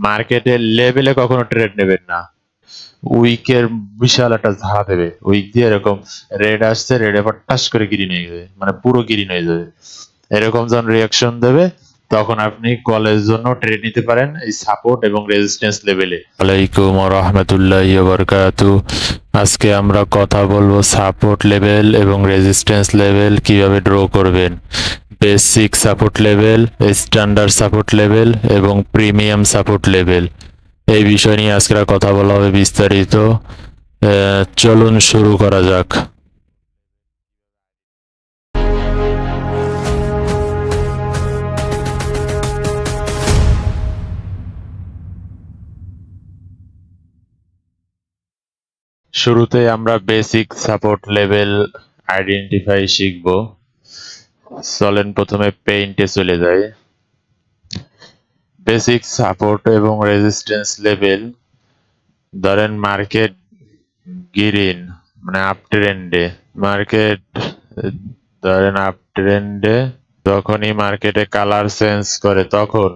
মার্কেটের লেভেলে কখনো ট্রেড নেবেন না। উইকের বিশাল একটা ধারা দেবে। উইক দিয়ে এরকম রেড আসছে রেড এবার টাস করে গিরি নিয়ে যাবে। মানে পুরো গিরি নিয়ে যাবে। এরকম যখন রিয়াকশন দেবে তখন আপনি কলের জন্য ট্রেড নিতে পারেন এই সাপোর্ট এবং রেজিস্ট্যান্স লেভেলে আলাইকুম রহমতুল্লাহ বরকাতু আজকে আমরা কথা বলব সাপোর্ট লেভেল এবং রেজিস্ট্যান্স লেভেল কীভাবে ড্র করবেন। Basic support level standard support level এবং প্রিমিয়াম সাপোর্ট লেভেল এই বিষয় নিয়ে আজকে কথা বলা হবে বিস্তারিত। চলুন শুরু করা যাক। শুরুতে আমরা বেসিক সাপোর্ট লেভেল আইডেন্টিফাই শিখব। চলেন প্রথমে পেইন্টে চলে যাই। বেসিক সাপোর্ট এবং রেজিস্ট্যান্স লেভেল ধরেন মার্কেট গ্রিন মানে আপ ট্রেন্ডে মার্কেট ধরেন আপ ট্রেন্ডে যখনই মার্কেটে কালার চেঞ্জ করে, তখন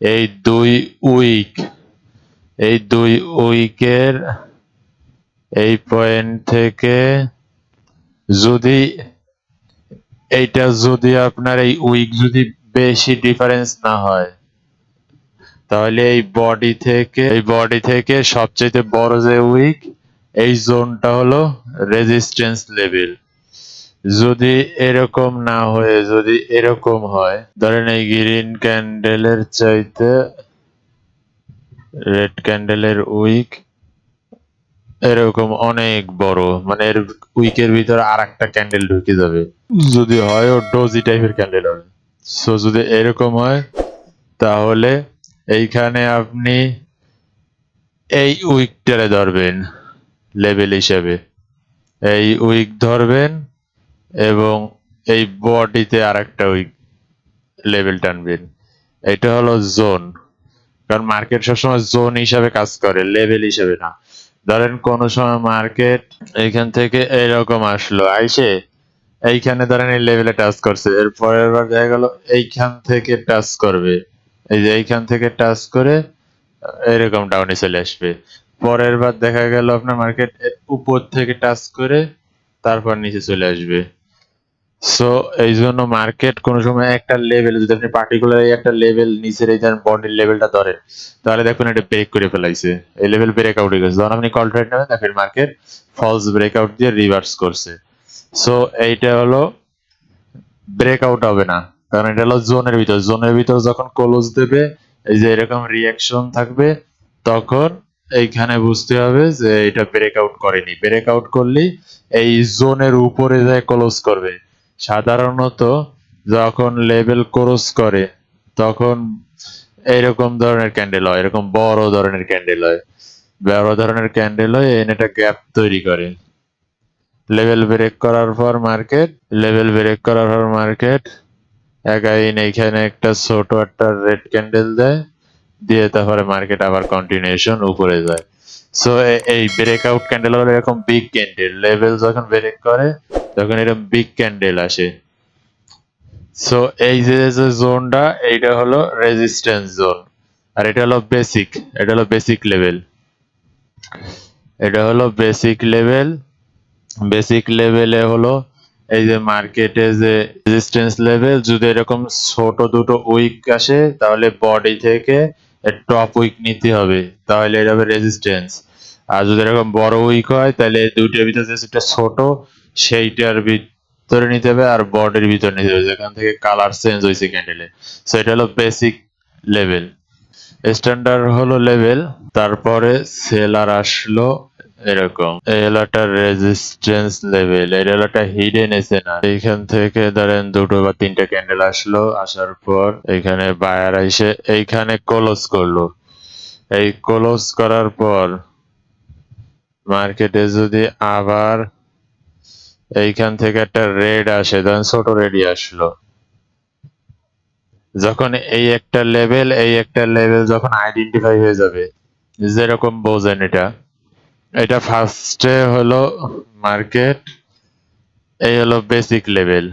এই দুই উইক এই দুই উইকের এই পয়েন্ট থেকে যদি এইটা যদি আপনার এই উইক যদি বেশি ডিফারেন্স না হয়, তাহলে এই বডি থেকে, এই বডি থেকে সবচেয়ে বড় যে উইক এই জোনটা হলো রেজিস্ট্যান্স লেভেল যদি এরকম না হয়ে, যদি এরকম হয়, ধরেন এই গ্রিন ক্যান্ডেলের চাইতে রেড ক্যান্ডেলের উইক এরকম অনেক বড় মানে এর উইকের ভিতরে আর একটা ক্যান্ডেল ঢুকে যাবে। যদি হয় ও ডোজি টাইপের ক্যান্ডেল হবে। সো যদি এরকম হয় তাহলে এইখানে আপনি এই উইকটারে ধরবেন লেভেল হিসাবে। এই উইক ধরবেন এবং এই বডিতে আর একটা উইক লেভেল টানবেন। এটা হলো জোন কারণ মার্কেট সবসময় জোন হিসাবে কাজ করে লেভেল হিসাবে না। ধরেন কোন সময় মার্কেট এইখান থেকে এইরকম আসলো, আইসে এইখানে ধরেন এই লেভেলে টাচ করছে, এর পরের বার দেখা গেল এইখান থেকে টাচ করবে, এই যে এইখান থেকে টাচ করে এরকম ডাউনে চলে আসবে। পরের বার দেখা গেল আপনার মার্কেট উপর থেকে টাচ করে তারপর নিচে চলে আসবে। সো এই জন্য মার্কেট কোন সময় একটা লেভেল যদি আপনি পার্টিকুলার একটা লেভেল নিচের এই ধরেন বন্ডের লেভেলটা ধরে, তাহলে দেখুন এটা ব্রেক করে ফেলাইছে। এই লেভেল ব্রেক আউট হয়ে গেছে। যখন আপনি কল ট্রেড নেবেন, দেখেন মার্কেট ফলস ব্রেক আউট দিয়ে রিভার্স করছে। সো এইটা হলো ব্রেক আউট হবে না। কারণ এটা হলো জোনের ভিতর। জোনের ভিতর যখন ক্লোজ দেবে, এই যে এরকম রিয়াকশন থাকবে, তখন এইখানে বুঝতে হবে যে এটা ব্রেক আউট করেনি। ব্রেক আউট করলেই এই জোনের উপরে যায় ক্লোজ করবে। সাধারণত যখন লেভেল ক্রস করে, তখন এইরকম ধরনের ক্যান্ডেল হয়, এরকম বড় ধরনের ক্যান্ডেল হয়। বড় ধরনের ক্যান্ডেল হয় এনে একটা গ্যাপ তৈরি করে। লেভেল ব্রেক করার পর মার্কেট লেভেল ব্রেক করার পর মার্কেট একাইন এইখানে একটা ছোট একটা রেড ক্যান্ডেল দেয়, দিয়ে তারপরে মার্কেট আবার কন্টিনিউশন উপরে যায়। সো এই ব্রেকআউট ক্যান্ডেল হলো এরকম বিগ ক্যান্ডেল লেভেল যখন ব্রেক করে তখন এরকম বিগ ক্যান্ডেল আসে। সো এই যে জোনটা এইটা হলো রেজিস্ট্যান্স জোন আর এটা হলো বেসিক এটা হলো বেসিক লেভেল এটা হলো বেসিক লেভেল বেসিক লেভেলে হলো এই যে মার্কেটে যে রেজিস্ট্যান্স লেভেল যদি এরকম ছোট দুটো উইক আসে, তাহলে বডি থেকে টপ উইক নিতে হবে। তাহলে এটা হবে রেজিস্ট্যান্স আর যদি এরকম বড় উইক হয়, তাহলে দুইটার ভিতরে যেটা ছোট সেইটার ভিতরে নিতে হবে আর বডির ভিতরে নিতে হবে। যেখান থেকে কালার চেঞ্জ হয়েছে ক্যান্ডেলে সো এটা হলো বেসিক লেভেল স্ট্যান্ডার্ড হলো লেভেল তারপরে সেলার আসলো এরকম। এই একটা রেজিস্ট্যান্স লেভেল হলো একটা হিডেন এসে না এইখান থেকে ধরেন দুটো বা তিনটা ক্যান্ডেল আসলো, আসার পর এখানে বায়ার এসে এইখানে ক্লোজ করল। এই ক্লোজ করার পর মার্কেটে যদি আবার এইখান থেকে একটা রেড আসে, ধরেন ছোট রেডি আসলো। যখন এই একটা লেভেল, এই একটা লেভেল যখন আইডেন্টিফাই হয়ে যাবে, যেরকম বোঝেন এটা। এটা ফার্স্টে হলো মার্কেট এই হলো বেসিক লেভেল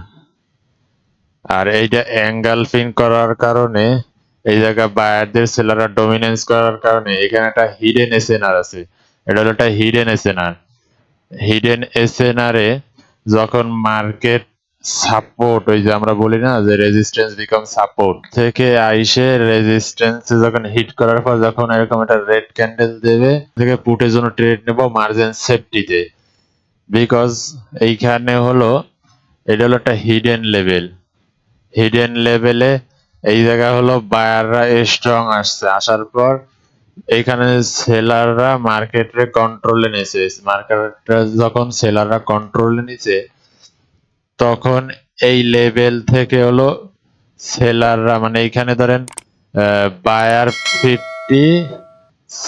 আর এইটা অ্যাঙ্গালফিং করার কারণে, এই জায়গা বায়ারদের সেলাররা ডমিনেন্স করার কারণে, এখানে একটা হিডেন এসএনআর আছে। এটা হলো একটা হিডেন এসএনআর হিডেন এসএনআরে যখন মার্কেট সাপোর্ট ওই যে আমরা বলি না, যে রেজিস্ট্যান্স বিকাম সাপোর্ট থেকে আইসে রেজিস্ট্যান্স যখন হিট করার পর যখন এরকম একটা রেড ক্যান্ডেল দেবে, থেকে পুটের জন্য ট্রেড নেব মার্জিন সেফটিতে বিকজ এইখানে হলো, এটা হলো একটা হিডেন লেভেল হিডেন লেভেলে এই জায়গা হলো বায়াররা স্ট্রং আসছে, আসার পর এইখানে সেলাররা মার্কেটে কন্ট্রোলে নিয়েছে মার্কেটটা যখন সেলাররা কন্ট্রোলে নিছে, তখন এই লেভেল থেকে হলো সেলাররা মানে এইখানে ধরেন বায়ার ফিফটি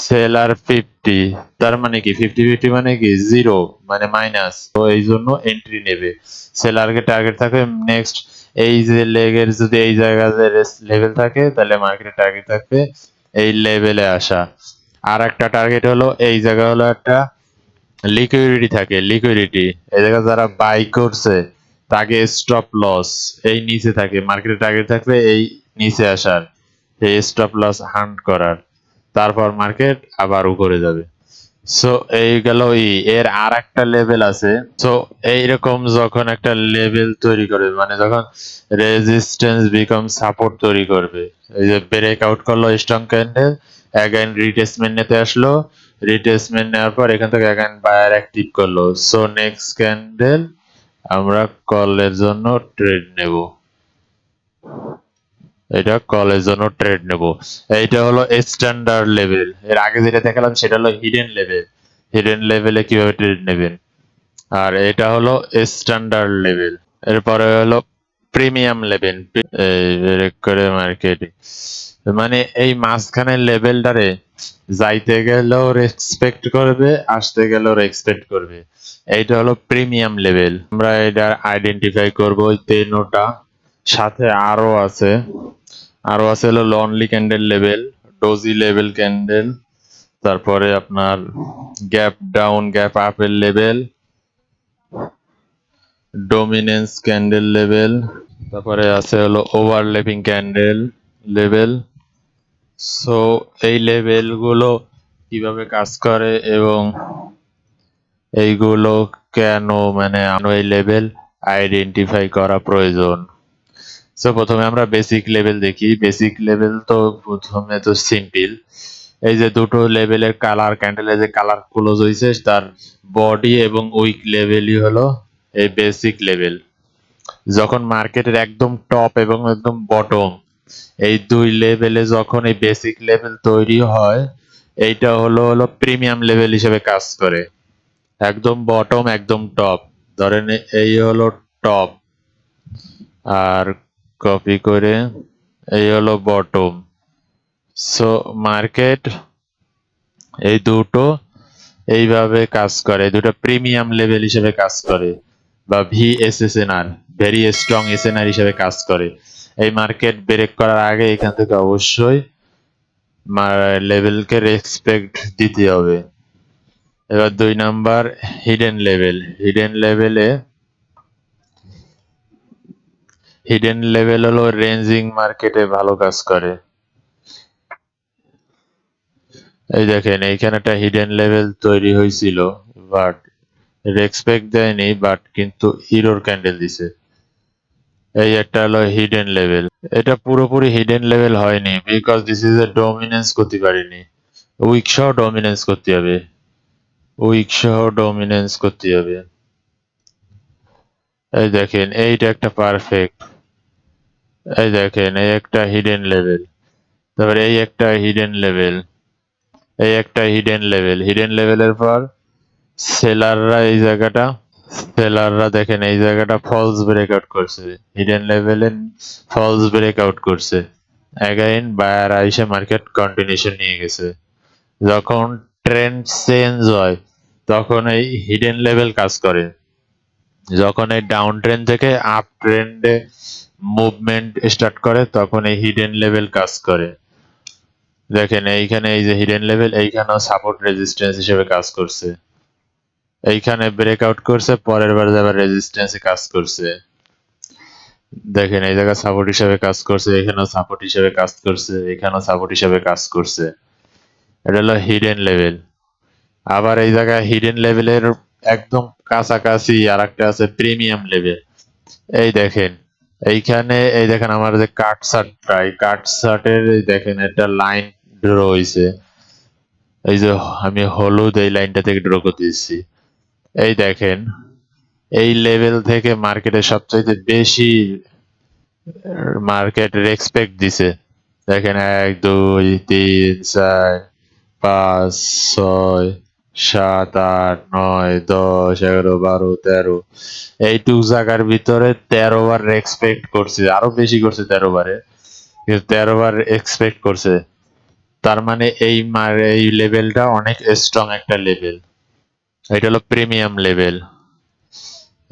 সেলার ফিফটি তার মানে কি? ফিফটি ফিফটি মানে কি? জিরো মানে মাইনাস তো এই জন্য এন্ট্রি নেবে। সেলারকে টার্গেট থাকে নেক্সট এই যে লেগের যদি এই জায়গাতে লেভেল থাকে, তাহলে মার্কেটের টার্গেট থাকবে এই লেভেলে আসা। আর একটা টার্গেট হলো, এই জায়গা হলো একটা লিকুইডিটি থাকে লিকুইডিটি এই জায়গা যারা বাই করছে, তাকে স্টপ লস এই নিচে থাকে মার্কেটের টার্গেট থাকবে এই নিচে আসার, এই স্টপ লস হান্ট করার। তারপর মার্কেট আবার উপরে যাবে। সো এই গেল ই। এর আর একটা লেভেল আছে। সো এইরকম যখন একটা লেভেল তৈরি করবে মানে যখন রেজিস্ট্যান্স বিকম সাপোর্ট তৈরি করবে। এই যে ব্রেক আউট করল স্ট্রং ক্যান্ডেল অ্যাগাইন রিটেসমেন্ট নিতে আসলো। রিটেসমেন্ট নেওয়ার পর এখান থেকে অ্যাগাইন বায়ার অ্যাক্টিভ করল। সো নেক্সট ক্যান্ডেল আমরা কলের জন্য ট্রেড নেব। এটা কলের জন্য ট্রেড নেব। এইটা হলো স্ট্যান্ডার্ড লেভেল এর আগে যেটা দেখালাম সেটা হলো হিডেন লেভেল হিডেন লেভেলে কীভাবে ট্রেড নেবেন? আর এটা হলো স্ট্যান্ডার্ড লেভেল এরপরে হলো প্রিমিয়াম লেভেল করে মার্কেটে মানে এই মাঝখানের লেভেলটারে যাইতে গেলেও রেসপেক্ট করবে, আসতে গেলেও রেসপেক্ট করবে। এইটা হলো প্রিমিয়াম লেভেল আমরা এটা আইডেন্টিফাই করব তেনোটা সাথে আরও আছে। আরও আছে হলো lonely candle level doji level candle তারপরে আপনার গ্যাপ ডাউন গ্যাপ আপের লেভেল ডোমিনেন্স ক্যান্ডেল লেভেল তারপরে আছে হলো ওভারল্যাপিং ক্যান্ডেল লেভেল সো এই লেভেলগুলো কীভাবে কাজ করে এবং এইগুলো কেন মানে এই লেভেল আইডেন্টিফাই করা প্রয়োজন? সো প্রথমে আমরা বেসিক লেভেল দেখি। বেসিক লেভেল তো প্রথমে তো সিম্পল এই যে দুটো লেভেলের কালার ক্যান্ডেলের যে কালার ক্লোজ হয়েছে তার বডি এবং উইক লেভেলই হলো এই বেসিক লেভেল যখন মার্কেটের একদম টপ এবং একদম বটম এই দুই লেভেলে যখন এই বেসিক লেভেল তৈরি হয়, এইটা হলো হলো প্রিমিয়াম লেভেল হিসেবে কাজ করে। একদম বটম একদম টপ ধরেন এই হলো টপ আর কপি করে এই হলো বটম সো মার্কেট এই দুটো এইভাবে কাজ করে, দুটো প্রিমিয়াম লেভেল হিসেবে কাজ করে বা ভিএসএসএনআর ভেরি স্ট্রং এসএনআর হিসেবে কাজ করে। এই মার্কেট ব্রেক করার আগে এখান থেকে অবশ্যই লেভেলকে রেসপেক্ট দিতে হবে। এবার দুই নাম্বার হিডেন লেভেল হিডেন লেভেলে হিডেন লেভেল হলো রেঞ্জিং মার্কেটে ভালো কাজ করে। এই দেখেন, এইখানে একটা হিডেন লেভেল তৈরি হয়েছিল বাট রেসপেক্ট দেয়নি বাট কিন্তু ইরোর ক্যান্ডেল দিছে। এই একটা হলো হিডেন লেভেল এটা পুরোপুরি হিডেন লেভেল হয়নি because this is a dominance করতে পারিনি। উইক সহ ডমিনেন্স করতে হবে। উইক সহ ডমিনেন্স করতে হবে। এই দেখেন, এইটা একটা পারফেক্ট এই দেখেন, এই একটা হিডেন লেভেল তারপরে এই একটা হিডেন লেভেল এই একটা হিডেন লেভেল হিডেন লেভেলের পর সেলাররা এই জায়গাটা সেলাররা দেখেন, এই জায়গাটা ফলস ব্রেকআউট করছে। হিডেন লেভেলে ফলস ব্রেকআউট করছে। অ্যাগাইন বায়ার আইসে মার্কেট কন্টিনিউশন নিয়ে গেছে। যখন ট্রেন্ড চেঞ্জ হয়, তখন এই হিডেন লেভেল কাজ করে। যখন এই ডাউন ট্রেন্ড থেকে আপ ট্রেন্ডে মুভমেন্ট স্টার্ট করে, তখন এই হিডেন লেভেল কাজ করে। দেখেন, এইখানে এই যে হিডেন লেভেল এইখানেও সাপোর্ট রেজিস্ট্যান্স হিসেবে কাজ করছে। এইখানে ব্রেকআউট করছে, পরের বার আবার রেজিস্ট্যান্সে কাজ করছে। দেখেন, এই জায়গায় সাপোর্ট হিসেবে কাজ করছে, এখানেও সাপোর্ট হিসেবে কাজ করছে, এখানেও সাপোর্ট হিসেবে কাজ করছে। এটা হলো হিডেন লেভেল আবার এই জায়গায় হিডেন লেভেলের একদম কাছাকাছি আর একটা আছে প্রিমিয়াম লেভেল এই দেখেন এইখানে, এই দেখেন আমার যে কাট শার্ট প্রায় কাট শার্টের দেখেন একটা লাইন ড্র হয়েছে এই যে আমি হলুদ এই লাইনটা থেকে ড্র করতেছি। এই দেখেন, এই লেভেল থেকে মার্কেটে সবচাইতে বেশি মার্কেট রেসপেক্ট দিছে। দেখেন এক, দুই, তিন, চার, পাঁচ, ছয় সাত, আট, নয়, দশ, এগারো, বারো, তেরো। এইটুক জায়গার ভিতরে তেরো বার এক্সপেক্ট করছে। আরও বেশি করছে তেরো বারে। তেরো বার এক্সপেক্ট করছে। তার মানে এই এই লেভেলটা অনেক স্ট্রং একটা লেভেল এটা হলো প্রিমিয়াম লেভেল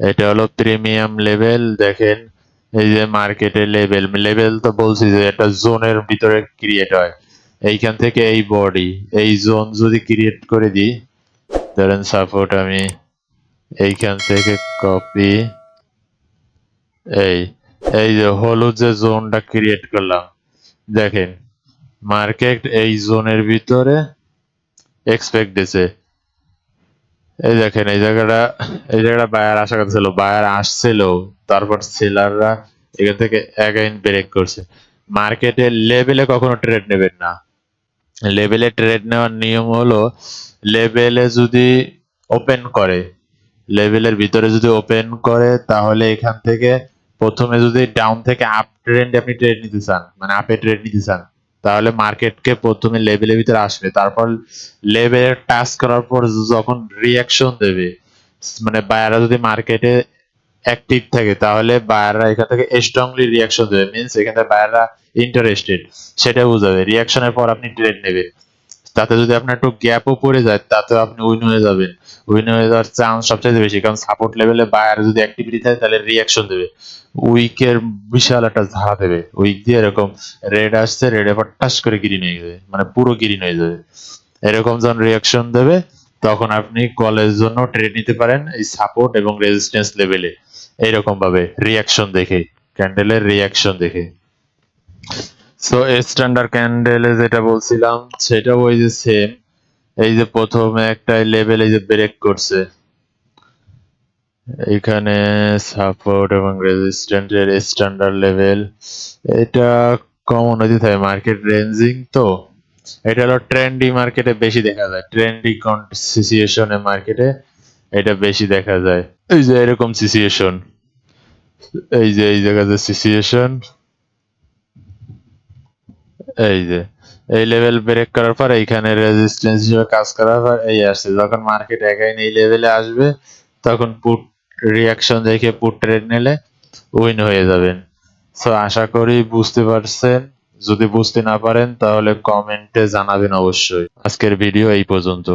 এটা হলো প্রিমিয়াম লেভেল দেখেন, এই যে মার্কেটের লেভেল লেভেল তো বলছি যে একটা জোনের ভিতরে ক্রিয়েট হয়। এইখান থেকে এই বডি এই জোন যদি ক্রিয়েট করে দিই ধরেন সাপোর্ট আমি এইখান থেকে কপি এই এই যে হলুদ যে জোনটা ক্রিয়েট করলাম, দেখেন মার্কেট এই জোনের ভিতরে এক্সপেক্ট দিছে। এই দেখেন এই জায়গাটা এই জায়গাটা বায়ার আশা কথা ছিল বায়ার আসছিল, তারপর সেলাররা এখান থেকে অ্যাগাইন ব্রেক করছে। মার্কেটের লেভেলে কখনো ট্রেড নেবেন না। লেভেলে ট্রেড নেওয়ার নিয়ম হলো লেভেলে যদি ওপেন করে লেভেলের ভিতরে যদি ওপেন করে, তাহলে এখান থেকে প্রথমে যদি ডাউন থেকে আপ ট্রেন্ড আপনি ট্রেড নিতে চান মানে আপে ট্রেড নিতে চান, তাহলে মার্কেটকে প্রথমে লেভেলের ভিতরে আসবে। তারপর লেভেলে টাচ করার পর যখন রিয়াকশন দেবে মানে বায়াররা যদি মার্কেটে অ্যাক্টিভ থাকে, তাহলে বায়াররা এখান থেকে স্ট্রংলি রিয়াকশন দেবে। মিনস এখান বায়াররা ইন্টারেস্টেড সেটা বোঝাবে। রিয়াকশনের পর আপনি ট্রেড নেবেন। তাতে যদি আপনার একটু গ্যাপও পড়ে যায়, তাতেও আপনি উইন হয়ে যাবেন। উইন হয়ে যাওয়ার চান্স সবচেয়ে বেশি, কারণ সাপোর্ট লেভেলে বায়ার যদি অ্যাক্টিভিটি থাকে, তাহলে রিয়াকশন দেবে। উইকের বিশাল একটা ধারা দেবে। উইক দিয়ে এরকম রেড আসছে রেড এবার টাস করে গ্রিন হয়ে যাবে। মানে পুরো গ্রিন হয়ে যাবে। এরকম যখন রিয়াকশন দেবে, তখন আপনি কলের জন্য ট্রেড নিতে পারেন এই সাপোর্ট এবং রেজিস্ট্যান্স লেভেলে এইরকম ভাবে রিয়াকশন দেখে ক্যান্ডেলের রিয়াকশন দেখে। সো স্ট্যান্ডার্ড ক্যান্ডেলে যেটা বলছিলাম সেটা ওই যে সেম এই যে প্রথমে একটা লেভেল এই যে ব্রেক করছে। এখানে সাপোর্ট এবং রেজিস্ট্যান্টের স্ট্যান্ডার্ড লেভেল এটা কমন হতে থাকে মার্কেট রেঞ্জিং তো। এটা হলো ট্রেন্ডি মার্কেটে বেশি দেখা যায়। ট্রেন্ডি সিচুয়েশনে মার্কেটে এটা বেশি দেখা যায়। এই যে এরকম সিচুয়েশন এই যে, এই জায়গাতে সিচুয়েশন এই যে, এই লেভেল ব্রেক করার পর এইখানে রেজিস্ট্যান্স হিসেবে কাজ করার পর এই আসছে। যখন মার্কেট একাই এই লেভেলে আসবে, তখন পুট রিয়াকশন দেখে পুট ট্রেড নিলে উইন হয়ে যাবেন। সো আশা করি বুঝতে পারছেন। যদি বুঝতে না পারেন, তাহলে কমেন্টে জানাবেন অবশ্যই। আজকের ভিডিও এই পর্যন্ত।